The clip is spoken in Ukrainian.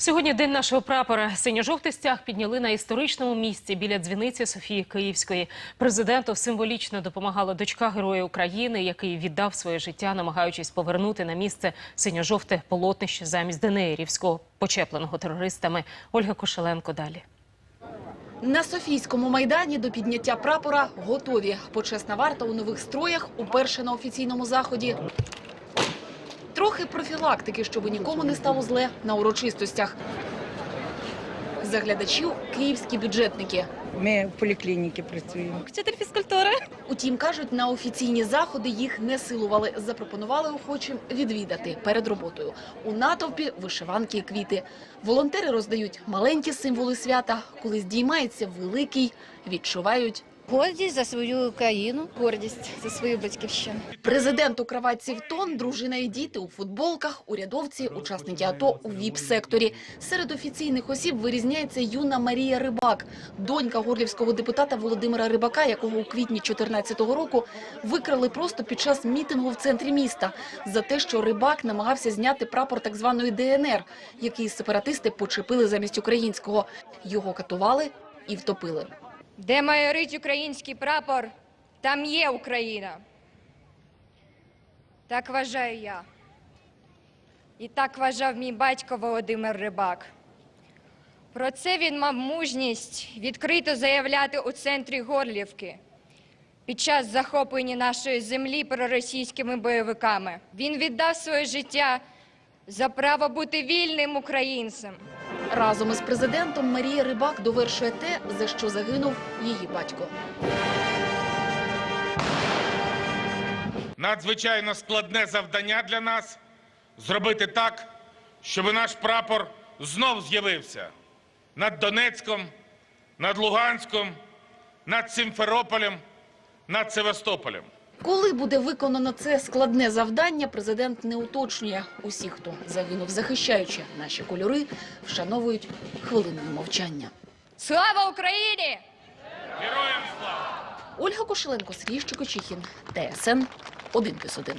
Сьогодні день нашого прапора. Синьо-жовтий стяг підняли на історичному місці біля дзвіниці Софії Київської. Президенту символічно допомагала дочка Героя України, який віддав своє життя, намагаючись повернути на місце синьо-жовте полотнище замість Денеїрівського, почепленого терористами. Ольга Кошеленко далі. На Софійському майдані до підняття прапора готові. Почесна варта у нових строях уперше на офіційному заході. Трохи профілактики, щоб нікому не стало зле на урочистостях. За глядачів київські бюджетники. Ми в поліклініці працюємо. Вчитель фізкультури. Утім, кажуть, на офіційні заходи їх не силували. Запропонували охочим відвідати перед роботою. У натовпі вишиванки і квіти. Волонтери роздають маленькі символи свята. Коли здіймається великий, відчувають Гордість за свою країну, гордість за свою батьківщину. Президент у кроватці в тон, дружина і діти у футболках, урядовці, учасники АТО у ВІП-секторі. Серед офіційних осіб вирізняється юна Марія Рибак, донька горлівського депутата Володимира Рибака, якого у квітні 2014 року викрали просто під час мітингу в центрі міста за те, що Рибак намагався зняти прапор так званої ДНР, який сепаратисти почепили замість українського. Його катували і втопили. Де майорить український прапор, там є Україна. Так вважаю я. І так вважав мій батько Володимир Рибак. Про це він мав мужність відкрито заявляти у центрі Горлівки під час захоплення нашої землі проросійськими бойовиками. Він віддав своє життя за право бути вільним українцем. Разом із президентом Марія Рибак довершує те, за що загинув її батько. надзвичайно складне завдання для нас зробити так, щоб наш прапор знов з'явився над Донецьком, над Луганськом, над Сімферополем, над Севастополем. Коли буде виконано це складне завдання, президент не уточнює. Усі, хто загинув, захищаючи наші кольори, вшановують хвилиною мовчання. Слава Україні! Героям слава! Ольга Кошеленко, Сергій Щекочихін, ТСН 1+,1.